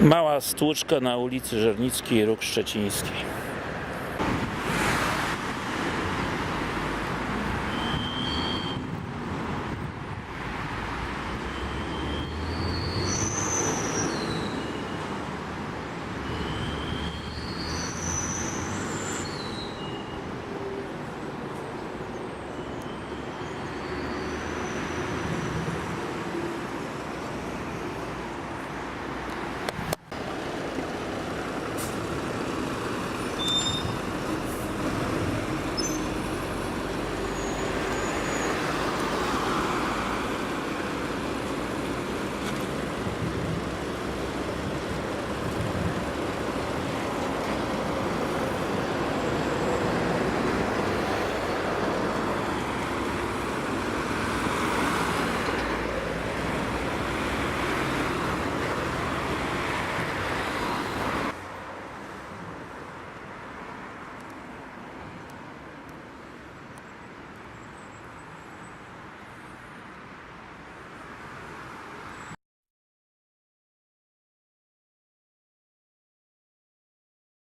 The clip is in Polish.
Mała stłuczka na ulicy Żernickiej, Róg Szczeciński.